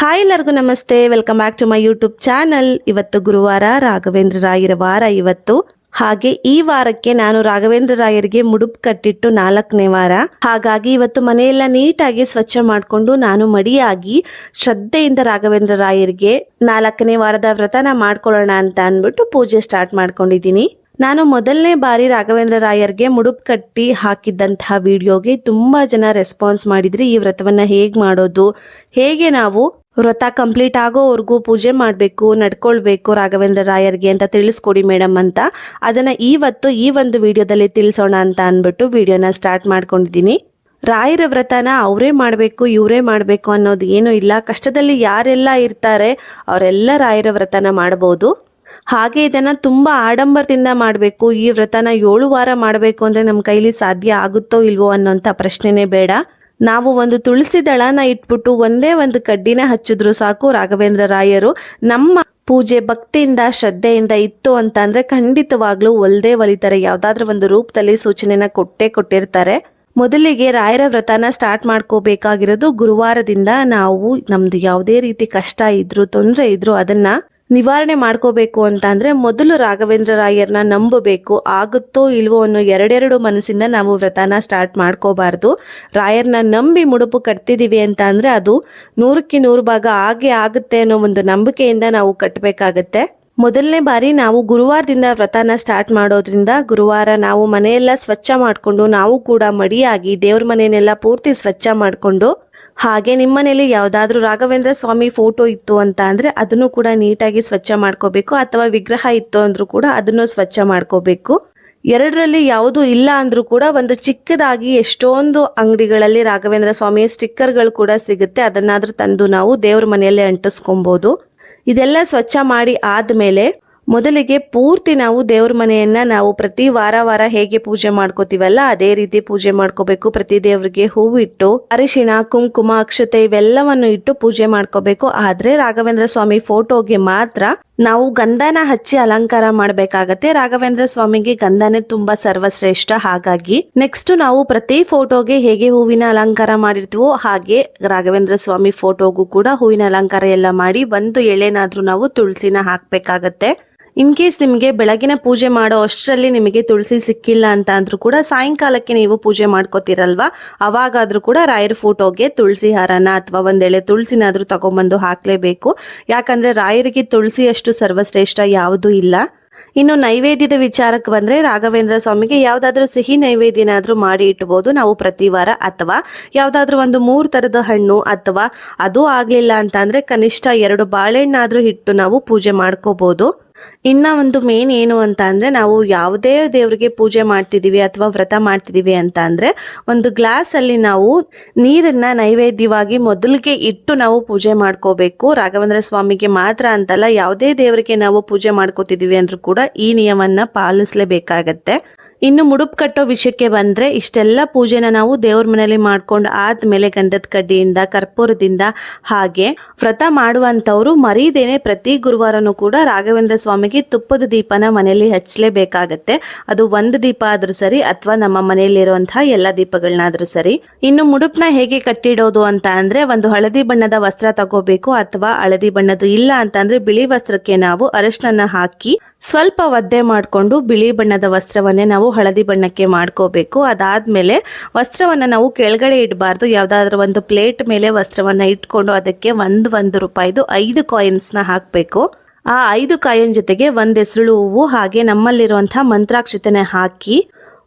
Hi ಎಲ್ಲರಿಗೂ ನಮಸ್ತೆ. Welcome back to my YouTube channel ಇವತ್ತು ಗುರುವಾರ ರಾಘವೇಂದ್ರ ರಾಯರ ವಾರ ಇವತ್ತು. ಹಾಗೆ ಈ ವಾರಕ್ಕೆ ನಾನು ರಾಘವೇಂದ್ರ ರಾಯರಿಗೆ ಮುಡುಪು ಕಟ್ಟಿಟ್ಟು ನಾಲ್ಕನೇ ವಾರ. ಹಾಗಾಗಿ ಇವತ್ತು ಮನೆಯೆಲ್ಲ ನೀಟಾಗಿ ಸ್ವಚ್ಛ ಮಾಡಿಕೊಂಡು ನಾನು ಮಡಿಯಾಗಿ ಶ್ರದ್ಧೆಯಿಂದ ರಾಘವೇಂದ್ರ ರಾಯರಿಗೆ ನಾಲ್ಕನೇ ವಾರದ ವ್ರತನ ಮಾಡ್ಕೊಳ್ಳೋಣ ಅಂತ ಅಂದ್ಬಿಟ್ಟು ಪೂಜೆ ಸ್ಟಾರ್ಟ್ ಮಾಡ್ಕೊಂಡಿದ್ದೀನಿ. ನಾನು ಮೊದಲನೇ ಬಾರಿ ರಾಘವೇಂದ್ರ ರಾಯರ್ಗೆ ಮುಡುಪು ಕಟ್ಟಿ ಹಾಕಿದ್ದಂತಹ ವಿಡಿಯೋಗೆ ತುಂಬಾ ಜನ ರೆಸ್ಪಾನ್ಸ್ ಮಾಡಿದ್ರಿ ಈ ವ್ರತವನ್ನ ಹೇಗೆ ಮಾಡೋದು? ಹೇಗೆ ನಾವು ವ್ರತ ಕಂಪ್ಲೀಟ್ ಆಗೋವರೆಗೂ ಪೂಜೆ ಮಾಡಬೇಕು, ನಡ್ಕೊಳ್ಬೇಕು ರಾಘವೇಂದ್ರ ರಾಯರ್ಗೆ ಅಂತ ತಿಳಿಸ್ಕೊಡಿ ಮೇಡಮ್ ಅಂತ. ಅದನ್ನು ಇವತ್ತು ಈ ಒಂದು ವಿಡಿಯೋದಲ್ಲಿ ತಿಳಿಸೋಣ ಅಂತ ಅಂದ್ಬಿಟ್ಟು ವಿಡಿಯೋನ ಸ್ಟಾರ್ಟ್ ಮಾಡ್ಕೊಂಡಿದ್ದೀನಿ. ರಾಯರ ವ್ರತನ ಅವರೇ ಮಾಡಬೇಕು, ಇವರೇ ಮಾಡಬೇಕು ಅನ್ನೋದು ಏನೂ ಇಲ್ಲ. ಕಷ್ಟದಲ್ಲಿ ಯಾರೆಲ್ಲ ಇರ್ತಾರೆ, ಅವರೆಲ್ಲ ರಾಯರ ವ್ರತನ ಮಾಡ್ಬೋದು. ಹಾಗೆ ಇದನ್ನ ತುಂಬಾ ಆಡಂಬರದಿಂದ ಮಾಡಬೇಕು. ಈ ವ್ರತನ ಏಳು ವಾರ ಮಾಡಬೇಕು ಅಂದ್ರೆ ನಮ್ಮ ಕೈಲಿ ಸಾಧ್ಯ ಆಗುತ್ತೋ ಇಲ್ವೋ ಅನ್ನೋಂಥ ಪ್ರಶ್ನೆನೇ ಬೇಡ. ನಾವು ಒಂದು ತುಳಸಿ ದಳನ ಇಟ್ಬಿಟ್ಟು ಒಂದೇ ಒಂದು ಕಡ್ಡಿನ ಹಚ್ಚಿದ್ರು ಸಾಕು ರಾಘವೇಂದ್ರ ರಾಯರು. ನಮ್ಮ ಪೂಜೆ ಭಕ್ತಿಯಿಂದ, ಶ್ರದ್ಧೆಯಿಂದ ಇತ್ತು ಅಂತ ಅಂದ್ರೆ ಖಂಡಿತವಾಗ್ಲೂ ಒಲ್ದೇ ಒಲಿತಾರೆ. ಯಾವ್ದಾದ್ರು ಒಂದು ರೂಪದಲ್ಲಿ ಸೂಚನೆನ ಕೊಟ್ಟೇ ಕೊಟ್ಟಿರ್ತಾರೆ. ಮೊದಲಿಗೆ ರಾಯರ ವ್ರತನ ಸ್ಟಾರ್ಟ್ ಮಾಡ್ಕೋಬೇಕಾಗಿರೋದು ಗುರುವಾರದಿಂದ ನಾವು ನಮ್ದು ಯಾವುದೇ ರೀತಿ ಕಷ್ಟ ಇದ್ರು ತೊಂದರೆ ಇದ್ರು ಅದನ್ನ ನಿವಾರಣೆ ಮಾಡ್ಕೋಬೇಕು ಅಂತ ಅಂದ್ರೆ ಮೊದಲು ರಾಘವೇಂದ್ರ ರಾಯರ್ನ ನಂಬಬೇಕು, ಆಗುತ್ತೋ ಇಲ್ವೋ ಅನ್ನೋ ಎರಡೆರಡು ಮನಸ್ಸಿಂದ ನಾವು ವ್ರತನ ಸ್ಟಾರ್ಟ್ ಮಾಡ್ಕೋಬಾರ್ದು. ರಾಯರ್ನ ನಂಬಿ ಮುಡುಪು ಕಟ್ತಿದೀವಿ ಅಂತ ಅಂದ್ರೆ ಅದು ನೂರಕ್ಕೆ ನೂರು ಭಾಗ ಆಗಿ ಆಗುತ್ತೆ ಅನ್ನೋ ಒಂದು ನಂಬಿಕೆಯಿಂದ ನಾವು ಕಟ್ಟಬೇಕಾಗತ್ತೆ ಮೊದಲನೇ ಬಾರಿ ನಾವು ಗುರುವಾರದಿಂದ ವ್ರತನ ಸ್ಟಾರ್ಟ್ ಮಾಡೋದ್ರಿಂದ ಗುರುವಾರ ನಾವು ಮನೆಯೆಲ್ಲ ಸ್ವಚ್ಛ ಮಾಡಿಕೊಂಡು ನಾವು ಕೂಡ ಮಡಿಯಾಗಿ ದೇವ್ರ ಮನೆಯನ್ನೆಲ್ಲ ಪೂರ್ತಿ ಸ್ವಚ್ಛ ಮಾಡಿಕೊಂಡು ಹಾಗೆ ನಿಮ್ಮ ಮನೆಯಲ್ಲಿ ಯಾವುದಾದ್ರೂ ರಾಘವೇಂದ್ರ ಸ್ವಾಮಿ ಫೋಟೋ ಇತ್ತು ಅಂತ ಅಂದರೆ ಅದನ್ನು ಕೂಡ ನೀಟಾಗಿ ಸ್ವಚ್ಛ ಮಾಡ್ಕೋಬೇಕು. ಅಥವಾ ವಿಗ್ರಹ ಇತ್ತು ಅಂದ್ರೂ ಕೂಡ ಅದನ್ನು ಸ್ವಚ್ಛ ಮಾಡ್ಕೋಬೇಕು. ಎರಡರಲ್ಲಿ ಯಾವುದು ಇಲ್ಲ ಅಂದ್ರೂ ಕೂಡ ಒಂದು ಚಿಕ್ಕದಾಗಿ ಎಷ್ಟೊಂದು ಅಂಗಡಿಗಳಲ್ಲಿ ರಾಘವೇಂದ್ರ ಸ್ವಾಮಿಯ ಸ್ಟಿಕ್ಕರ್ಗಳು ಕೂಡ ಸಿಗುತ್ತೆ. ಅದನ್ನಾದ್ರೂ ತಂದು ನಾವು ದೇವ್ರ ಮನೆಯಲ್ಲೇ ಅಂಟಿಸ್ಕೊಬೋದು. ಇದೆಲ್ಲ ಸ್ವಚ್ಛ ಮಾಡಿ ಆದ್ಮೇಲೆ ಮೊದಲಿಗೆ ಪೂರ್ತಿ ನಾವು ದೇವ್ರ ಮನೆಯನ್ನ ನಾವು ಪ್ರತಿ ವಾರ ವಾರ ಹೇಗೆ ಪೂಜೆ ಮಾಡ್ಕೋತೀವಲ್ಲ, ಅದೇ ರೀತಿ ಪೂಜೆ ಮಾಡ್ಕೋಬೇಕು. ಪ್ರತಿ ದೇವ್ರಿಗೆ ಹೂವಿಟ್ಟು ಅರಿಶಿಣ, ಕುಂಕುಮ, ಅಕ್ಷತೆ ಇವೆಲ್ಲವನ್ನು ಇಟ್ಟು ಪೂಜೆ ಮಾಡ್ಕೋಬೇಕು. ಆದ್ರೆ ರಾಘವೇಂದ್ರ ಸ್ವಾಮಿ ಫೋಟೋಗೆ ಮಾತ್ರ ನಾವು ಗಂಧನ ಹಚ್ಚಿ ಅಲಂಕಾರ ಮಾಡಬೇಕಾಗತ್ತೆ. ರಾಘವೇಂದ್ರ ಸ್ವಾಮಿಗೆ ಗಂಧನೇ ತುಂಬಾ ಸರ್ವಶ್ರೇಷ್ಠ. ಹಾಗಾಗಿ ನೆಕ್ಸ್ಟ್ ನಾವು ಪ್ರತಿ ಫೋಟೋಗೆ ಹೇಗೆ ಹೂವಿನ ಅಲಂಕಾರ ಮಾಡಿರ್ತೀವೋ ಹಾಗೆ ರಾಘವೇಂದ್ರ ಸ್ವಾಮಿ ಫೋಟೋಗೂ ಕೂಡ ಹೂವಿನ ಅಲಂಕಾರ ಎಲ್ಲ ಮಾಡಿ, ಒಂದು ಎಳೆನಾದ್ರೂ ನಾವು ತುಳಸಿನ ಹಾಕ್ಬೇಕಾಗತ್ತೆ. ಇನ್ ಕೇಸ್ ನಿಮಗೆ ಬೆಳಗಿನ ಪೂಜೆ ಮಾಡೋ ಅಷ್ಟರಲ್ಲಿ ನಿಮಗೆ ತುಳಸಿ ಸಿಕ್ಕಿಲ್ಲ ಅಂತ ಅಂದ್ರೂ ಕೂಡ ಸಾಯಂಕಾಲಕ್ಕೆ ನೀವು ಪೂಜೆ ಮಾಡ್ಕೋತೀರಲ್ವಾ? ಅವಾಗಾದ್ರೂ ಕೂಡ ರಾಯರ ಫೋಟೋಗೆ ತುಳಸಿ ಹಾರನ ಅಥವಾ ಒಂದೆಳೆ ತುಳಸಿನಾದ್ರೂ ತಗೊಂಬಂದು ಹಾಕಲೇಬೇಕು. ಯಾಕಂದ್ರೆ ರಾಯರಿಗೆ ತುಳಸಿ ಅಷ್ಟು ಸರ್ವಶ್ರೇಷ್ಠ ಯಾವುದೂ ಇಲ್ಲ. ಇನ್ನು ನೈವೇದ್ಯದ ವಿಚಾರಕ್ಕೆ ಬಂದ್ರೆ ರಾಘವೇಂದ್ರ ಸ್ವಾಮಿಗೆ ಯಾವ್ದಾದ್ರು ಸಿಹಿ ನೈವೇದ್ಯನಾದ್ರೂ ಮಾಡಿ ಇಟ್ಬೋದು ನಾವು ಪ್ರತಿ ವಾರ. ಅಥವಾ ಯಾವ್ದಾದ್ರು ಒಂದು ಮೂರ್ ತರದ ಹಣ್ಣು ಅಥವಾ ಅದು ಆಗ್ಲಿಲ್ಲ ಅಂತ ಕನಿಷ್ಠ ಎರಡು ಬಾಳೆಹಣ್ಣಾದ್ರೂ ಇಟ್ಟು ನಾವು ಪೂಜೆ ಮಾಡ್ಕೋಬಹುದು ಇನ್ನ ಒಂದು ಮೇನ್ ಏನು ಅಂತ ಅಂದ್ರೆ ನಾವು ಯಾವುದೇ ದೇವರಿಗೆ ಪೂಜೆ ಮಾಡ್ತಿದೀವಿ ಅಥವಾ ವ್ರತ ಮಾಡ್ತಿದೀವಿ ಅಂತ ಅಂದ್ರೆ ಒಂದು ಗ್ಲಾಸ್ ಅಲ್ಲಿ ನಾವು ನೀರನ್ನ ನೈವೇದ್ಯವಾಗಿ ಮೊದಲಿಗೆ ಇಟ್ಟು ನಾವು ಪೂಜೆ ಮಾಡ್ಕೋಬೇಕು. ರಾಘವೇಂದ್ರ ಸ್ವಾಮಿಗೆ ಮಾತ್ರ ಅಂತಲ್ಲ, ಯಾವುದೇ ದೇವರಿಗೆ ನಾವು ಪೂಜೆ ಮಾಡ್ಕೋತಿದೀವಿ ಅಂದ್ರೂ ಕೂಡ ಈ ನಿಯಮನ್ನ ಪಾಲಿಸ್ಲೇಬೇಕಾಗತ್ತೆ. ಇನ್ನು ಮುಡುಪು ಕಟ್ಟೋ ವಿಷಯಕ್ಕೆ ಬಂದ್ರೆ ಇಷ್ಟೆಲ್ಲ ಪೂಜೆನ ನಾವು ದೇವ್ರ ಮನೆಯಲ್ಲಿ ಮಾಡ್ಕೊಂಡು ಆದ್ಮೇಲೆ ಗಂಧದ ಕಡ್ಡಿಯಿಂದ, ಕರ್ಪೂರದಿಂದ ಹಾಗೆ ವ್ರತ ಮಾಡುವಂತವ್ರು ಮರೀದೇನೆ ಪ್ರತಿ ಗುರುವಾರನೂ ಕೂಡ ರಾಘವೇಂದ್ರ ಸ್ವಾಮಿಗೆ ತುಪ್ಪದ ದೀಪನ ಮನೆಯಲ್ಲಿ ಹಚ್ಚಲೇಬೇಕಾಗತ್ತೆ. ಅದು ಒಂದು ದೀಪ ಆದ್ರೂ ಸರಿ ಅಥವಾ ನಮ್ಮ ಮನೆಯಲ್ಲಿರುವಂತಹ ಎಲ್ಲ ದೀಪಗಳನ್ನಾದ್ರೂ ಸರಿ. ಇನ್ನು ಮುಡುಪ್ನ ಹೇಗೆ ಕಟ್ಟಿಡೋದು ಅಂತ ಅಂದ್ರೆ ಒಂದು ಹಳದಿ ಬಣ್ಣದ ವಸ್ತ್ರ ತಗೋಬೇಕು ಅಥವಾ ಹಳದಿ ಬಣ್ಣದ್ದು ಇಲ್ಲ ಅಂತ ಬಿಳಿ ವಸ್ತ್ರಕ್ಕೆ ನಾವು ಅರಶಿನ ಹಾಕಿ ಸ್ವಲ್ಪ ಒದ್ದೆ ಮಾಡಿಕೊಂಡು ಬಿಳಿ ಬಣ್ಣದ ವಸ್ತ್ರವನ್ನೇ ನಾವು ಹಳದಿ ಬಣ್ಣಕ್ಕೆ ಮಾಡ್ಕೋಬೇಕು. ಅದಾದಮೇಲೆ ವಸ್ತ್ರವನ್ನು ನಾವು ಕೆಳಗಡೆ ಇಡಬಾರ್ದು. ಯಾವುದಾದ್ರೂ ಒಂದು ಪ್ಲೇಟ್ ಮೇಲೆ ವಸ್ತ್ರವನ್ನು ಇಟ್ಕೊಂಡು ಅದಕ್ಕೆ ಒಂದು ಒಂದು ರೂಪಾಯಿದು ಐದು ಕಾಯಿನ್ಸ್ನ ಹಾಕಬೇಕು. ಆ ಐದು ಕಾಯಿನ್ ಜೊತೆಗೆ ಒಂದು ಹೆಸರುಳು ಹೂವು ಹಾಗೆ ನಮ್ಮಲ್ಲಿರುವಂಥ ಮಂತ್ರಾಕ್ಷತೆನ ಹಾಕಿ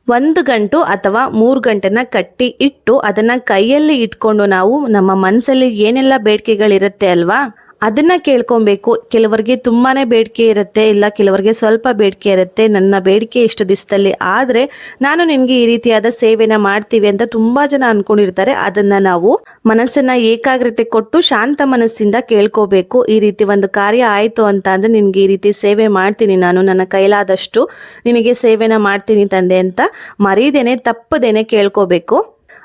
ಒಂದು ಗಂಟು ಅಥವಾ ಮೂರು ಗಂಟೆನ ಕಟ್ಟಿ ಇಟ್ಟು ಅದನ್ನ ಕೈಯಲ್ಲಿ ಇಟ್ಕೊಂಡು ನಾವು ನಮ್ಮ ಮನಸ್ಸಲ್ಲಿ ಏನೆಲ್ಲ ಬೇಡಿಕೆಗಳಿರುತ್ತೆ ಅಲ್ವಾ? ಅದನ್ನ ಕೇಳ್ಕೊಬೇಕು. ಕೆಲವರಿಗೆ ತುಂಬಾನೇ ಬೇಡಿಕೆ ಇರುತ್ತೆ, ಇಲ್ಲ ಕೆಲವರಿಗೆ ಸ್ವಲ್ಪ ಬೇಡಿಕೆ ಇರುತ್ತೆ, ನನ್ನ ಬೇಡಿಕೆ ಇಷ್ಟು ದಿವಸದಲ್ಲಿ ಆದ್ರೆ ನಾನು ನಿನಗೆ ಈ ರೀತಿಯಾದ ಸೇವೆನ ಮಾಡ್ತೀವಿ ಅಂತ ತುಂಬಾ ಜನ ಅನ್ಕೊಂಡಿರ್ತಾರೆ. ಅದನ್ನ ನಾವು ಮನಸ್ಸನ್ನ ಏಕಾಗ್ರತೆ ಕೊಟ್ಟು ಶಾಂತ ಮನಸ್ಸಿಂದ ಕೇಳ್ಕೋಬೇಕು. ಈ ರೀತಿ ಒಂದು ಕಾರ್ಯ ಆಯ್ತು ಅಂತ ಅಂದ್ರೆ ನಿನ್ಗೆ ಈ ರೀತಿ ಸೇವೆ ಮಾಡ್ತೀನಿ ನಾನು, ನನ್ನ ಕೈಲಾದಷ್ಟು ನಿನಗೆ ಸೇವೆನ ಮಾಡ್ತೀನಿ ತಂದೆ ಅಂತ ಮರೀದೇನೆ, ತಪ್ಪದೇನೆ ಕೇಳ್ಕೋಬೇಕು.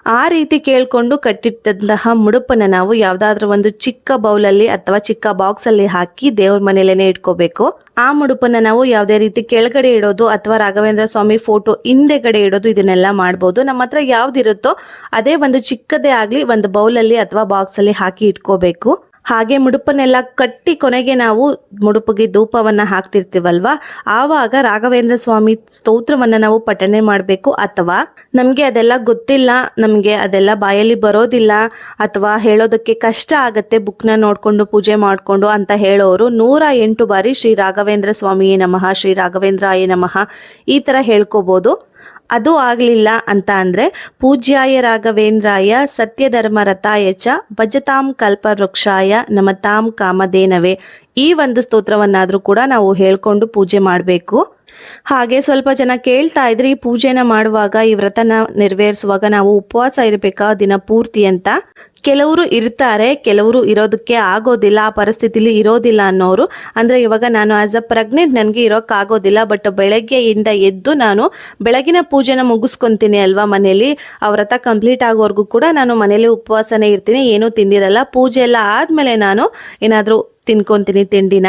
ಆ ರೀತಿ ಕೇಳಿಕೊಂಡು ಕಟ್ಟಿಟ್ಟಂತಹ ಮುಡುಪನ್ನು ನಾವು ಯಾವುದಾದ್ರೂ ಒಂದು ಚಿಕ್ಕ ಬೌಲಲ್ಲಿ ಅಥವಾ ಚಿಕ್ಕ ಬಾಕ್ಸ್ ಅಲ್ಲಿ ಹಾಕಿ ದೇವ್ರ ಮನೇಲೇನೆ ಇಟ್ಕೋಬೇಕು. ಆ ಮುಡುಪನ್ನ ನಾವು ಯಾವುದೇ ರೀತಿ ಕೆಳಗಡೆ ಇಡೋದು ಅಥವಾ ರಾಘವೇಂದ್ರ ಸ್ವಾಮಿ ಫೋಟೋ ಹಿಂದೆಗಡೆ ಇಡೋದು ಇದನ್ನೆಲ್ಲ ಮಾಡ್ಬೋದು. ನಮ್ಮ ಹತ್ರ ಯಾವ್ದಿರುತ್ತೋ ಅದೇ ಒಂದು ಚಿಕ್ಕದೇ ಆಗಲಿ ಒಂದು ಬೌಲಲ್ಲಿ ಅಥವಾ ಬಾಕ್ಸ್ ಅಲ್ಲಿ ಹಾಕಿ ಇಟ್ಕೋಬೇಕು. ಹಾಗೆ ಮುಡುಪನ್ನೆಲ್ಲ ಕಟ್ಟಿ ಕೊನೆಗೆ ನಾವು ಮುಡುಪಿಗೆ ಧೂಪವನ್ನು ಹಾಕ್ತಿರ್ತೀವಲ್ವಾ? ಆವಾಗ ರಾಘವೇಂದ್ರ ಸ್ವಾಮಿ ಸ್ತೋತ್ರವನ್ನ ನಾವು ಪಠನೆ ಮಾಡಬೇಕು ಅಥವಾ ನಮಗೆ ಅದೆಲ್ಲ ಗೊತ್ತಿಲ್ಲ, ನಮಗೆ ಅದೆಲ್ಲ ಬಾಯಲ್ಲಿ ಬರೋದಿಲ್ಲ ಅಥವಾ ಹೇಳೋದಕ್ಕೆ ಕಷ್ಟ ಆಗತ್ತೆ ಬುಕ್ನ ನೋಡ್ಕೊಂಡು ಪೂಜೆ ಮಾಡಿಕೊಂಡು ಅಂತ ಹೇಳೋರು ನೂರ ಎಂಟು ಬಾರಿ ಶ್ರೀ ರಾಘವೇಂದ್ರ ಸ್ವಾಮಿಯೇ ನಮಃ, ಶ್ರೀ ರಾಘವೇಂದ್ರಾಯ ನಮಃ ಈ ಥರ ಹೇಳ್ಕೋಬೋದು. ಅದು ಆಗಲಿಲ್ಲ ಅಂತ ಅಂದರೆ ಪೂಜ್ಯಾಯ ರಾಘವೇಂದ್ರಾಯ ಸತ್ಯಧರ್ಮರತಾಯ ಚ ಭಜತಾಂ ಕಲ್ಪವೃಕ್ಷಾಯ ನಮತಾಂ ಕಾಮಧೇನವೇ. ಈ ಒಂದು ಸ್ತೋತ್ರವನ್ನಾದರೂ ಕೂಡ ನಾವು ಹೇಳ್ಕೊಂಡು ಪೂಜೆ ಮಾಡಬೇಕು. ಹಾಗೆ ಸ್ವಲ್ಪ ಜನ ಕೇಳ್ತಾ ಇದ್ರೆ ಈ ಪೂಜೆನ ಮಾಡುವಾಗ ಈ ವ್ರತನ ನೆರವೇರಿಸುವಾಗ ನಾವು ಉಪವಾಸ ಇರಬೇಕಾ, ದಿನ ಪೂರ್ತಿ ಅಂತ. ಕೆಲವರು ಇರ್ತಾರೆ, ಕೆಲವರು ಇರೋದಕ್ಕೆ ಆಗೋದಿಲ್ಲ, ಆ ಪರಿಸ್ಥಿತಿಲಿ ಇರೋದಿಲ್ಲ ಅನ್ನೋರು. ಅಂದರೆ ಇವಾಗ ನಾನು ಆಸ್ ಅ ಪ್ರೆಗ್ನೆಂಟ್ ನನಗೆ ಇರೋಕ್ಕಾಗೋದಿಲ್ಲ ಬಟ್ ಬೆಳಗ್ಗೆಯಿಂದ ಎದ್ದು ನಾನು ಬೆಳಗಿನ ಪೂಜೆನ ಮುಗಿಸ್ಕೊತೀನಿ ಅಲ್ವಾ ಮನೇಲಿ. ಆ ವ್ರತ ಕಂಪ್ಲೀಟ್ ಆಗೋವರೆಗೂ ಕೂಡ ನಾನು ಮನೇಲಿ ಉಪವಾಸನೇ ಇರ್ತೀನಿ, ಏನೂ ತಿಂದಿರಲ್ಲ. ಪೂಜೆ ಎಲ್ಲ ಆದಮೇಲೆ ನಾನು ಏನಾದರೂ ತಿನ್ಕೊತೀನಿ ತಿಂಡಿನ.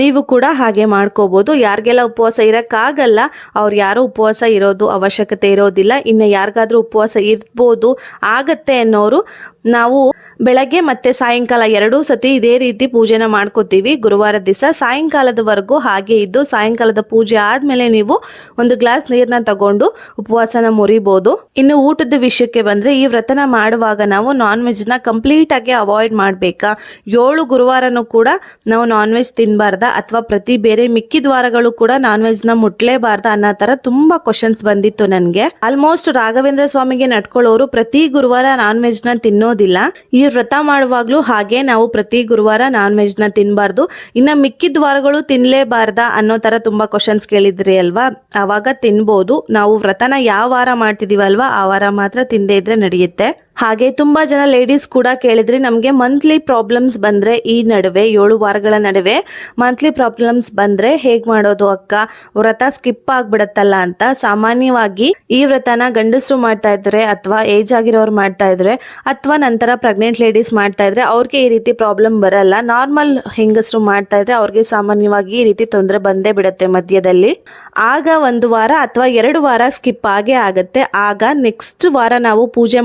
ನೀವು ಕೂಡ ಹಾಗೆ ಮಾಡ್ಕೋಬೋದು. ಯಾರಿಗೆಲ್ಲ ಉಪವಾಸ ಇರೋಕ್ಕಾಗಲ್ಲ, ಅವ್ರು ಯಾರೂ ಉಪವಾಸ ಇರೋದು ಅವಶ್ಯಕತೆ ಇರೋದಿಲ್ಲ. ಇನ್ನು ಯಾರಿಗಾದ್ರೂ ಉಪವಾಸ ಇರ್ಬೋದು, ಆಗತ್ತೆ ಅನ್ನೋರು ನಾವು ಬೆಳಗ್ಗೆ ಮತ್ತೆ ಸಾಯಂಕಾಲ ಎರಡೂ ಸತಿ ಇದೇ ರೀತಿ ಪೂಜೆನ ಮಾಡ್ಕೋತೀವಿ. ಗುರುವಾರ ದಿವಸ ಸಾಯಂಕಾಲದವರೆಗೂ ಹಾಗೆ ಇದ್ದು ಸಾಯಂಕಾಲದ ಪೂಜೆ ಆದಮೇಲೆ ನೀವು ಒಂದು ಗ್ಲಾಸ್ ನೀರನ್ನ ತಗೊಂಡು ಉಪವಾಸನ ಮುರಿಬೋದು. ಇನ್ನು ಊಟದ ವಿಷಯಕ್ಕೆ ಬಂದ್ರೆ ಈ ವ್ರತನ ಮಾಡುವಾಗ ನಾವು ನಾನ್ ಕಂಪ್ಲೀಟ್ ಆಗಿ ಅವಾಯ್ಡ್ ಮಾಡಬೇಕಾ? ಏಳು ಗುರುವಾರನೂ ಕೂಡ ನಾವು ನಾನ್ ವೆಜ್ ತಿನ್ಬಾರ್ದ? ಅಥವಾ ಪ್ರತಿ ಬೇರೆ ಮಿಕ್ಕಿದ ವಾರಗಳು ಕೂಡ ನಾನ್ನ ಮುಟ್ಲೇಬಾರ್ದ ಅನ್ನೋ ತರ ತುಂಬಾ ಕ್ವಶನ್ಸ್ ಬಂದಿತ್ತು ನನಗೆ. ಆಲ್ಮೋಸ್ಟ್ ರಾಘವೇಂದ್ರ ಸ್ವಾಮಿಗೆ ನಡ್ಕೊಳ್ಳೋರು ಪ್ರತಿ ಗುರುವಾರ ನಾನ್ ವೆಜ್ನ ತಿನ್ನೋದಿಲ್ಲ ಈ ವ್ರತ ಮಾಡುವಾಗ್ಲೂ ಹಾಗೆ ನಾವು ಪ್ರತಿ ಗುರುವಾರ ನಾನ್ ವೆಜ್ನ ತಿನ್ಬಾರ್ದು. ಇನ್ನ ಮಿಕ್ಕಿದ ವಾರಗಳು ತಿನ್ನಲೇಬಾರ್ದ ಅನ್ನೋ ತರ ತುಂಬಾ ಕ್ವಶನ್ಸ್ ಕೇಳಿದ್ರಿ ಅಲ್ವಾ? ಆವಾಗ ತಿನ್ಬೋದು. ನಾವು ವ್ರತನ ಯಾವ ವಾರ ಮಾಡ್ತಿದೀವಲ್ವಾ, ಆ ವಾರ ಮಾತ್ರ ತಿಂದೇ ಇದ್ರೆ ನಡೆಯುತ್ತೆ. ಹಾಗೆ ತುಂಬಾ ಜನ ಲೇಡೀಸ್ ಕೂಡ ಕೇಳಿದ್ರೆ, ನಮಗೆ ಮಂತ್ಲಿ ಪ್ರಾಬ್ಲಮ್ಸ್ ಬಂದ್ರೆ ಈ ನಡುವೆ, ಏಳು ವಾರಗಳ ನಡುವೆ ಮಂತ್ಲಿ ಪ್ರಾಬ್ಲಮ್ಸ್ ಬಂದ್ರೆ ಹೇಗ್ ಮಾಡೋದು ಅಕ್ಕ? ವ್ರತ ಸ್ಕಿಪ್ ಆಗ್ಬಿಡತ್ತಲ್ಲ ಅಂತ ಸಾಮಾನ್ಯವಾಗಿ ಈ ವ್ರತನ ಗಂಡಸರು ಮಾಡ್ತಾ ಇದ್ರೆ ಅಥವಾ ಏಜ್ ಆಗಿರೋರು ಮಾಡ್ತಾ ಇದ್ರೆ ಅಥವಾ ನಂತರ ಪ್ರೆಗ್ನೆಂಟ್ ಲೇಡೀಸ್ ಮಾಡ್ತಾ ಇದ್ರೆ ಅವ್ರಿಗೆ ಈ ರೀತಿ ಪ್ರಾಬ್ಲಮ್ ಬರಲ್ಲ. ನಾರ್ಮಲ್ ಹೆಂಗಸರು ಮಾಡ್ತಾ ಇದ್ರೆ ಅವ್ರಿಗೆ ಸಾಮಾನ್ಯವಾಗಿ ಈ ರೀತಿ ತೊಂದರೆ ಬಂದೇ ಬಿಡುತ್ತೆ ಮಧ್ಯದಲ್ಲಿ. ಆಗ ಒಂದು ವಾರ ಅಥವಾ ಎರಡು ವಾರ ಸ್ಕಿಪ್ ಆಗೇ ಆಗತ್ತೆ. ಆಗ ನೆಕ್ಸ್ಟ್ ವಾರ ನಾವು ಪೂಜೆ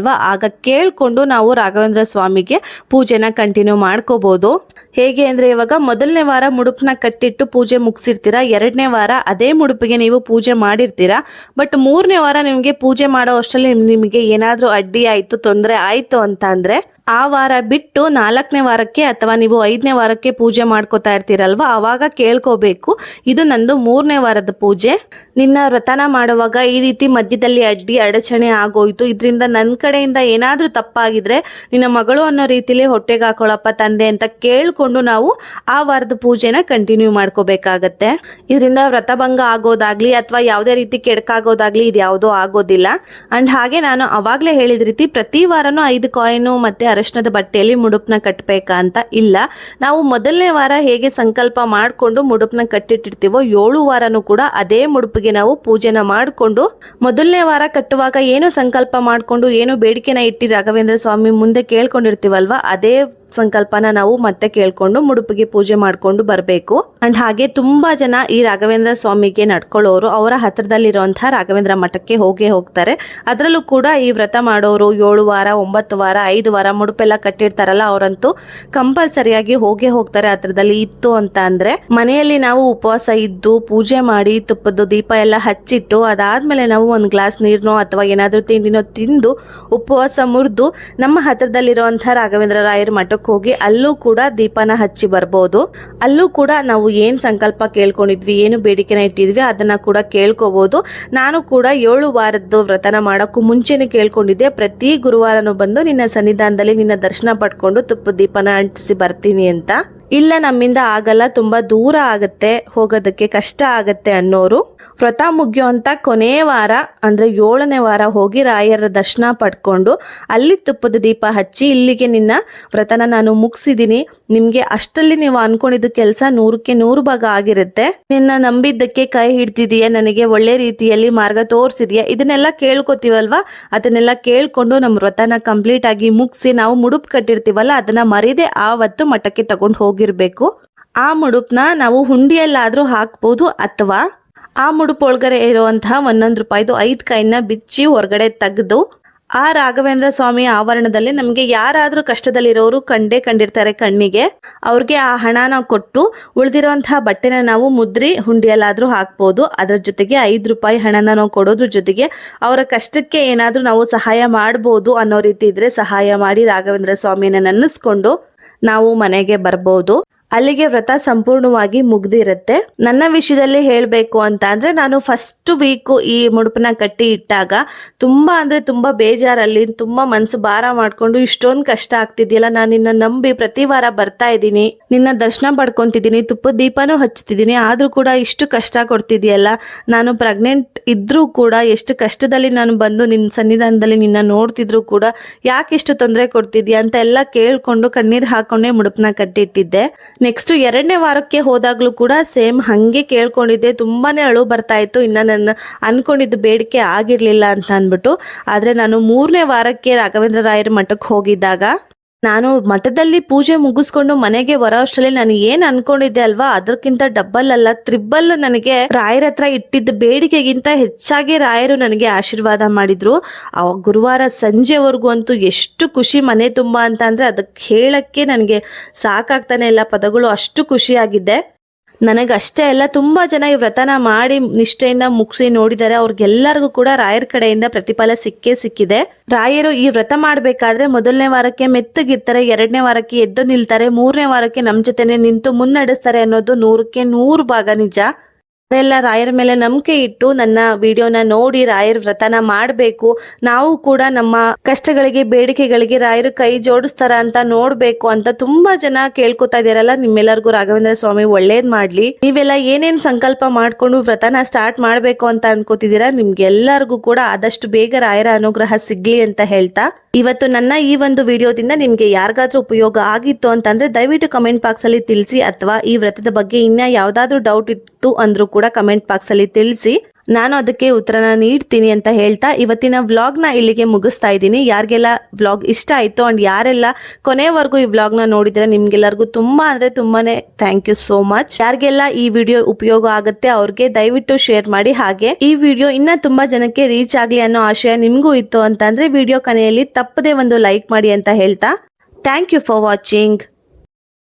ಮಾಡ್ತಿರ್ತೀವಲ್ವಾ ಆಗ ಕೇಳಿಕೊಂಡು ನಾವು ರಾಘವೇಂದ್ರ ಸ್ವಾಮಿಗೆ ಪೂಜೆನ ಕಂಟಿನ್ಯೂ ಮಾಡ್ಕೋಬಹುದು ಹೇಗೆ ಅಂದ್ರೆ ಇವಾಗ ಮೊದಲನೇ ವಾರ ಮುಡುಪನ್ನ ಕಟ್ಟಿಟ್ಟು ಪೂಜೆ ಮುಗಿಸಿರ್ತೀರ? ಎರಡನೇ ವಾರ ಅದೇ ಮುಡುಪಿಗೆ ನೀವು ಪೂಜೆ ಮಾಡಿರ್ತೀರಾ? ಬಟ್ ಮೂರನೇ ವಾರ ನಿಮಗೆ ಪೂಜೆ ಮಾಡೋ ಅಷ್ಟರಲ್ಲಿ ನಿಮಗೆ ಏನಾದರೂ ಅಡ್ಡಿ ಆಯಿತು, ತೊಂದರೆ ಆಯಿತು ಅಂತ ಅಂದ್ರೆ? ಆ ವಾರ ಬಿಟ್ಟು ನಾಲ್ಕನೇ ವಾರಕ್ಕೆ ಅಥವಾ ನೀವು ಐದನೇ ವಾರಕ್ಕೆ ಪೂಜೆ ಮಾಡ್ಕೋತಾ ಇರ್ತೀರಲ್ವ? ಆವಾಗ ಕೇಳ್ಕೋಬೇಕು. ಇದು ನಂದು ಮೂರನೇ ವಾರದ ಪೂಜೆ. ನಿನ್ನ ವ್ರತನ ಮಾಡುವಾಗ ಈ ರೀತಿ ಮಧ್ಯದಲ್ಲಿ ಅಡ್ಡಿ, ಅಡಚಣೆ ಆಗೋಯ್ತು. ಇದರಿಂದ ನನ್ನ ಕಡೆಯಿಂದ ಏನಾದರೂ ತಪ್ಪಾಗಿದ್ರೆ ನಿನ್ನ ಮಗಳು ಅನ್ನೋ ರೀತಿಲಿ ಹೊಟ್ಟೆಗೆ ಹಾಕೊಳ್ಳಪ್ಪ ತಂದೆ ಅಂತ ಕೇಳಿಕೊಂಡು ನಾವು ಆ ವಾರದ ಪೂಜೆನ ಕಂಟಿನ್ಯೂ ಮಾಡ್ಕೋಬೇಕಾಗತ್ತೆ. ಇದರಿಂದ ವ್ರತಭಂಗ ಆಗೋದಾಗ್ಲಿ ಅಥವಾ ಯಾವುದೇ ರೀತಿ ಕೆಡಕಾಗೋದಾಗ್ಲಿ ಇದು ಯಾವುದೋ ಆಗೋದಿಲ್ಲ. ಅಂಡ್ ಹಾಗೆ ನಾನು ಅವಾಗಲೇ ಹೇಳಿದ ರೀತಿ ಪ್ರತಿ ವಾರನೂ ಐದು ಕಾಯಿನು ಮತ್ತೆ ಅರಶಿನದ ಬಟ್ಟೆಯಲ್ಲಿ ಮುಡುಪ್ನ ಕಟ್ಟಬೇಕಾ ಅಂತ ಇಲ್ಲ. ನಾವು ಮೊದಲನೇ ವಾರ ಹೇಗೆ ಸಂಕಲ್ಪ ಮಾಡಿಕೊಂಡು ಮುಡುಪ್ನ ಕಟ್ಟಿಟ್ಟಿರ್ತೀವೋ ಏಳು ವಾರನೂ ಕೂಡ ಅದೇ ಮುಡುಪಿಗೆ ನಾವು ಪೂಜೆನ ಮಾಡಿಕೊಂಡು ಮೊದಲನೇ ವಾರ ಕಟ್ಟುವಾಗ ಏನು ಸಂಕಲ್ಪ ಮಾಡಿಕೊಂಡು ಏನು ಬೇಡಿಕೆನ ಇಟ್ಟಿ ರಾಘವೇಂದ್ರ ಸ್ವಾಮಿ ಮುಂದೆ ಕೇಳ್ಕೊಂಡಿರ್ತೀವಲ್ವ, ಅದೇ ಸಂಕಲ್ಪನ ನಾವು ಮತ್ತೆ ಕೇಳ್ಕೊಂಡು ಮುಡುಪಿಗೆ ಪೂಜೆ ಮಾಡ್ಕೊಂಡು ಬರಬೇಕು. ಅಂಡ್ ಹಾಗೆ ತುಂಬಾ ಜನ ಈ ರಾಘವೇಂದ್ರ ಸ್ವಾಮಿಗೆ ನಡ್ಕೊಳ್ಳೋರು ಅವರ ಹತ್ರದಲ್ಲಿರುವಂತಹ ರಾಘವೇಂದ್ರ ಮಠಕ್ಕೆ ಹೋಗೇ ಹೋಗ್ತಾರೆ. ಅದರಲ್ಲೂ ಕೂಡ ಈ ವ್ರತ ಮಾಡೋರು ಏಳು ವಾರ, ಒಂಬತ್ತು ವಾರ, ಐದು ವಾರ ಮುಡುಪೆಲ್ಲ ಕಟ್ಟಿರ್ತಾರಲ್ಲ ಅವರಂತೂ ಕಂಪಲ್ಸರಿಯಾಗಿ ಹೋಗೇ ಹೋಗ್ತಾರೆ ಹತ್ರದಲ್ಲಿ ಇತ್ತು ಅಂತ ಅಂದ್ರೆ. ಮನೆಯಲ್ಲಿ ನಾವು ಉಪವಾಸ ಇದ್ದು ಪೂಜೆ ಮಾಡಿ ತುಪ್ಪದ ದೀಪ ಎಲ್ಲ ಹಚ್ಚಿಟ್ಟು ಅದಾದ್ಮೇಲೆ ನಾವು ಒಂದು ಗ್ಲಾಸ್ ನೀರ್ನೋ ಅಥವಾ ಏನಾದ್ರೂ ತಿಂಡಿನೋ ತಿಂದು ಉಪವಾಸ ಮುರಿದು ನಮ್ಮ ಹತ್ರದಲ್ಲಿರುವಂತಹ ರಾಘವೇಂದ್ರ ರಾಯರ ಹೋಗಿ ಅಲ್ಲೂ ಕೂಡ ದೀಪನ ಹಚ್ಚಿ ಬರ್ಬೋದು. ಅಲ್ಲೂ ಕೂಡ ನಾವು ಏನ್ ಸಂಕಲ್ಪ ಕೇಳ್ಕೊಂಡಿದ್ವಿ, ಏನು ಬೇಡಿಕೆನ ಇಟ್ಟಿದ್ವಿ ಅದನ್ನ ಕೂಡ ಕೇಳ್ಕೋಬಹುದು ನಾನು ಕೂಡ ಏಳು ವಾರದ್ದು ವ್ರತನ ಮಾಡೋಕ್ಕೂ ಮುಂಚೆನೆ ಕೇಳ್ಕೊಂಡಿದ್ದೆ. ಪ್ರತಿ ಗುರುವಾರನು ಬಂದು ನಿನ್ನ ಸನ್ನಿಧಾನದಲ್ಲಿ ನಿನ್ನ ದರ್ಶನ ಪಡ್ಕೊಂಡು ತುಪ್ಪ ದೀಪನ ಅಂಟಿಸಿ ಬರ್ತೀನಿ ಅಂತ. ಇಲ್ಲ ನಮ್ಮಿಂದ ಆಗಲ್ಲ, ತುಂಬಾ ದೂರ ಆಗತ್ತೆ, ಹೋಗೋದಕ್ಕೆ ಕಷ್ಟ ಆಗತ್ತೆ ಅನ್ನೋರು. ವ್ರತ ಅಂತ ಕೊನೆಯ ವಾರ, ಅಂದ್ರೆ ಏಳನೇ ವಾರ ಹೋಗಿ ರಾಯರ ದರ್ಶನ ಪಡ್ಕೊಂಡು ಅಲ್ಲಿ ತುಪ್ಪದ ದೀಪ ಹಚ್ಚಿ, ಇಲ್ಲಿಗೆ ನಿನ್ನ ವ್ರತನ ನಾನು ಮುಗಿಸಿದೀನಿ. ನಿಮ್ಗೆ ಅಷ್ಟರಲ್ಲಿ ನೀವು ಅನ್ಕೊಂಡಿದ್ದ ಕೆಲಸ ನೂರಕ್ಕೆ ನೂರು ಭಾಗ ಆಗಿರುತ್ತೆ. ನಿನ್ನ ನಂಬಿದ್ದಕ್ಕೆ ಕೈ ಹಿಡ್ತಿದೀಯಾ ನನಗೆ ಒಳ್ಳೆ ರೀತಿಯಲ್ಲಿ ಮಾರ್ಗ ತೋರಿಸಿದ್ಯಾ. ಇದನ್ನೆಲ್ಲ ಕೇಳ್ಕೊತೀವಲ್ವಾ? ಅದನ್ನೆಲ್ಲ ಕೇಳ್ಕೊಂಡು ನಮ್ಮ ವ್ರತನ ಕಂಪ್ಲೀಟ್ ಆಗಿ ಮುಗಿಸಿ, ನಾವು ಮುಡುಪ್ ಕಟ್ಟಿರ್ತೀವಲ್ಲ, ಅದನ್ನ ಮರೀದೆ ಆವತ್ತು ಮಠಕ್ಕೆ ತಗೊಂಡು ಹೋಗಿರ್ಬೇಕು. ಆ ಮುಡುಪ್ನ ನಾವು ಹುಂಡಿಯಲ್ಲಾದ್ರೂ ಹಾಕ್ಬೋದು ಅಥವಾ ಆ ಮುಡುಪು ಒಳಗಡೆ ಇರುವಂತಹ ಒಂದೊಂದು ರೂಪಾಯಿದು ಐದು ಕಾಯಿನ ಬಿಚ್ಚಿ ಹೊರಗಡೆ ತೆಗೆದು ಆ ರಾಘವೇಂದ್ರ ಸ್ವಾಮಿ ಆವರಣದಲ್ಲಿ ನಮಗೆ ಯಾರಾದರೂ ಕಷ್ಟದಲ್ಲಿರೋರು ಕಂಡೇ ಕಂಡಿರ್ತಾರೆ ಕಣ್ಣಿಗೆ. ಅವ್ರಿಗೆ ಆ ಹಣನ ಕೊಟ್ಟು ಉಳಿದಿರುವಂತಹ ಬಟ್ಟೆನ ನಾವು ಮುದ್ರಿ ಹುಂಡಿಯಲ್ಲಾದರೂ ಹಾಕ್ಬೋದು. ಅದರ ಜೊತೆಗೆ ಐದು ರೂಪಾಯಿ ಹಣನ ನಾವು ಕೊಡೋದ್ರ ಜೊತೆಗೆ ಅವರ ಕಷ್ಟಕ್ಕೆ ಏನಾದರೂ ನಾವು ಸಹಾಯ ಮಾಡ್ಬೋದು ಅನ್ನೋ ರೀತಿ ಇದ್ರೆ ಸಹಾಯ ಮಾಡಿ ರಾಘವೇಂದ್ರ ಸ್ವಾಮಿನ ನೆನೆಸ್ಕೊಂಡು ನಾವು ಮನೆಗೆ ಬರ್ಬೋದು. ಅಲ್ಲಿಗೆ ವ್ರತ ಸಂಪೂರ್ಣವಾಗಿ ಮುಗ್ದಿರುತ್ತೆ. ನನ್ನ ವಿಷಯದಲ್ಲಿ ಹೇಳಬೇಕು ಅಂತ ಅಂದ್ರೆ ನಾನು ಫಸ್ಟ್ ವೀಕ್ ಈ ಮುಡುಪನ ಕಟ್ಟಿ ಇಟ್ಟಾಗ ತುಂಬಾ ಅಂದ್ರೆ ತುಂಬಾ ಬೇಜಾರಲ್ಲಿ, ತುಂಬಾ ಮನ್ಸು ಭಾರ ಮಾಡ್ಕೊಂಡು ಇಷ್ಟೊಂದು ಕಷ್ಟ ಆಗ್ತಿದ್ಯಲ್ಲ, ನಾನು ನಿನ್ನ ನಂಬಿ ಪ್ರತಿ ವಾರ ಬರ್ತಾ ಇದ್ದೀನಿ, ನಿನ್ನ ದರ್ಶನ ಪಡ್ಕೊಂತಿದ್ದೀನಿ, ತುಪ್ಪ ದೀಪನೂ ಹಚ್ತಿದ್ದೀನಿ, ಆದ್ರೂ ಕೂಡ ಇಷ್ಟು ಕಷ್ಟ ಕೊಡ್ತಿದ್ಯಲ್ಲ, ನಾನು ಪ್ರೆಗ್ನೆಂಟ್ ಇದ್ರೂ ಕೂಡ ಎಷ್ಟು ಕಷ್ಟದಲ್ಲಿ ನಾನು ಬಂದು ನಿನ್ನ ಸನ್ನಿಧಾನದಲ್ಲಿ ನಿನ್ನ ನೋಡ್ತಿದ್ರು ಕೂಡ ಯಾಕೆ ಇಷ್ಟು ತೊಂದರೆ ಕೊಡ್ತಿದ್ಯಾ ಅಂತ ಎಲ್ಲ ಕೇಳ್ಕೊಂಡು ಕಣ್ಣೀರ್ ಹಾಕೊಂಡೇ ಮುಡುಪನ ಕಟ್ಟಿಟ್ಟಿದ್ದೆ. ನೆಕ್ಸ್ಟ್ ಎರಡನೇ ವಾರಕ್ಕೆ ಹೋದಾಗ್ಲೂ ಕೂಡ ಸೇಮ್ ಹಂಗೆ ಕೇಳ್ಕೊಂಡಿದ್ದೆ. ತುಂಬಾನೇ ಅಳು ಬರ್ತಾ ಇತ್ತು. ಇನ್ನ ನನ್ನ ಅನ್ಕೊಂಡಿದ್ದ ಬೇಡಿಕೆ ಆಗಿರ್ಲಿಲ್ಲ ಅಂತ ಅಂದ್ಬಿಟ್ಟು. ಆದ್ರೆ ನಾನು ಮೂರನೇ ವಾರಕ್ಕೆ ರಾಘವೇಂದ್ರ ರಾಯರ ಮಠಕ್ಕೆ ಹೋಗಿದ್ದಾಗ ನಾನು ಮಠದಲ್ಲಿ ಪೂಜೆ ಮುಗಿಸ್ಕೊಂಡು ಮನೆಗೆ ಬರೋ ಅಷ್ಟರಲ್ಲಿ ನಾನು ಏನ್ ಅನ್ಕೊಂಡಿದ್ದೆ ಅಲ್ವಾ? ಅದಕ್ಕಿಂತ ಡಬ್ಬಲ್ ಅಲ್ಲ ತ್ರಿಬಲ್ ನನಗೆ ರಾಯರ ಹತ್ರ ಇಟ್ಟಿದ್ದ ಬೇಡಿಕೆಗಿಂತ ಹೆಚ್ಚಾಗಿ ರಾಯರು ನನಗೆ ಆಶೀರ್ವಾದ ಮಾಡಿದ್ರು. ಆ ಗುರುವಾರ ಸಂಜೆವರೆಗೂ ಅಂತೂ ಎಷ್ಟು ಖುಷಿ ಮನೆ ತುಂಬಾ ಅಂತ ಅದಕ್ಕೆ ಹೇಳಕ್ಕೆ ನನಗೆ ಸಾಕಾಗ್ತಾನೆ ಇಲ್ಲ, ಪದಗಳು ಅಷ್ಟು ಖುಷಿಯಾಗಿದ್ದೆ ನನಗೆ ಅಷ್ಟೇ ಅಲ್ಲ, ತುಂಬಾ ಜನ ಈ ವ್ರತನ ಮಾಡಿ ನಿಷ್ಠೆಯಿಂದ ಮುಗಿಸಿ ನೋಡಿದರೆ ಅವ್ರಿಗೆಲ್ಲರಿಗೂ ಕೂಡ ರಾಯರ ಕಡೆಯಿಂದ ಪ್ರತಿಫಲ ಸಿಕ್ಕೇ ಸಿಕ್ಕಿದೆ. ರಾಯರು ಈ ವ್ರತ ಮಾಡ್ಬೇಕಾದ್ರೆ ಮೊದಲನೇ ವಾರಕ್ಕೆ ಮೆತ್ತಗಿರ್ತಾರೆ, ಎರಡನೇ ವಾರಕ್ಕೆ ಎದ್ದು ನಿಲ್ತಾರೆ, ಮೂರನೇ ವಾರಕ್ಕೆ ನಮ್ ಜೊತೆನೆ ನಿಂತು ಮುನ್ನಡೆಸ್ತಾರೆ ಅನ್ನೋದು ನೂರಕ್ಕೆ ನೂರು ಭಾಗ ನಿಜ. ಅದೆಲ್ಲ ರಾಯರ ಮೇಲೆ ನಂಬಿಕೆ ಇಟ್ಟು ನನ್ನ ವಿಡಿಯೋನ ನೋಡಿ ರಾಯರ ವ್ರತನ ಮಾಡಬೇಕು. ನಾವು ಕೂಡ ನಮ್ಮ ಕಷ್ಟಗಳಿಗೆ, ಬೇಡಿಕೆಗಳಿಗೆ ರಾಯರು ಕೈ ಜೋಡಿಸ್ತಾರ ಅಂತ ನೋಡ್ಬೇಕು ಅಂತ ತುಂಬಾ ಜನ ಕೇಳ್ಕೊತಾ ಇದಾರಲ್ಲ ನಿಮ್ಮೆಲ್ಲರಿಗೂ ರಾಘವೇಂದ್ರ ಸ್ವಾಮಿ ಒಳ್ಳೇದ್ ಮಾಡ್ಲಿ. ನೀವೆಲ್ಲ ಏನೇನ್ ಸಂಕಲ್ಪ ಮಾಡ್ಕೊಂಡು ವ್ರತನ ಸ್ಟಾರ್ಟ್ ಮಾಡ್ಬೇಕು ಅಂತ ಅನ್ಕೋತಿದ್ದೀರಾ ನಿಮ್ಗೆಲ್ಲರಿಗೂ ಕೂಡ ಆದಷ್ಟು ಬೇಗ ರಾಯರ ಅನುಗ್ರಹ ಸಿಗ್ಲಿ ಅಂತ ಹೇಳ್ತಾ. ಇವತ್ತು ನನ್ನ ಈ ಒಂದು ವಿಡಿಯೋದಿಂದ ನಿಮ್ಗೆ ಯಾರಿಗಾದ್ರೂ ಉಪಯೋಗ ಆಗಿತ್ತು ಅಂತಂದ್ರೆ ದಯವಿಟ್ಟು ಕಮೆಂಟ್ ಬಾಕ್ಸ್ ಅಲ್ಲಿ ತಿಳಿಸಿ, ಅಥವಾ ಈ ವ್ರತದ ಬಗ್ಗೆ ಇನ್ನ ಯಾವ್ದಾದ್ರು ಡೌಟ್ ಇತ್ತು ಅಂದ್ರೂ ಕೂಡ ಕಮೆಂಟ್ ಬಾಕ್ಸ್ ಅಲ್ಲಿ ತಿಳಿಸಿ. ನಾನು ಅದಕ್ಕೆ ಉತ್ತರನ ನೀಡ್ತೀನಿ ಅಂತ ಹೇಳ್ತಾ ಇವತ್ತಿನ ವ್ಲಾಗ್ನ ಇಲ್ಲಿಗೆ ಮುಗಿಸ್ತಾ ಇದ್ದೀನಿ. ಯಾರಿಗೆಲ್ಲ ವ್ಲಾಗ್ ಇಷ್ಟ ಆಯಿತು ಅಂಡ್ ಯಾರೆಲ್ಲ ಕೊನೆವರೆಗೂ ಈ ವ್ಲಾಗ್ನ ನೋಡಿದ್ರೆ ನಿಮ್ಗೆಲ್ಲರಿಗೂ ತುಂಬಾ ಅಂದ್ರೆ ತುಂಬಾನೇ ಥ್ಯಾಂಕ್ ಯು ಸೋ ಮಚ್ ಯಾರಿಗೆಲ್ಲ ಈ ವಿಡಿಯೋ ಉಪಯೋಗ ಆಗುತ್ತೆ ಅವ್ರಿಗೆ ದಯವಿಟ್ಟು ಶೇರ್ ಮಾಡಿ. ಹಾಗೆ ಈ ವಿಡಿಯೋ ಇನ್ನ ತುಂಬಾ ಜನಕ್ಕೆ ರೀಚ್ ಆಗಲಿ ಅನ್ನೋ ಆಶಯ ನಿಮ್ಗೂ ಇತ್ತು ಅಂತ ಅಂದ್ರೆ ವಿಡಿಯೋ ಕೊನೆಯಲ್ಲಿ ತಪ್ಪದೇ ಒಂದು ಲೈಕ್ ಮಾಡಿ ಅಂತ ಹೇಳ್ತಾ. Thank you for watching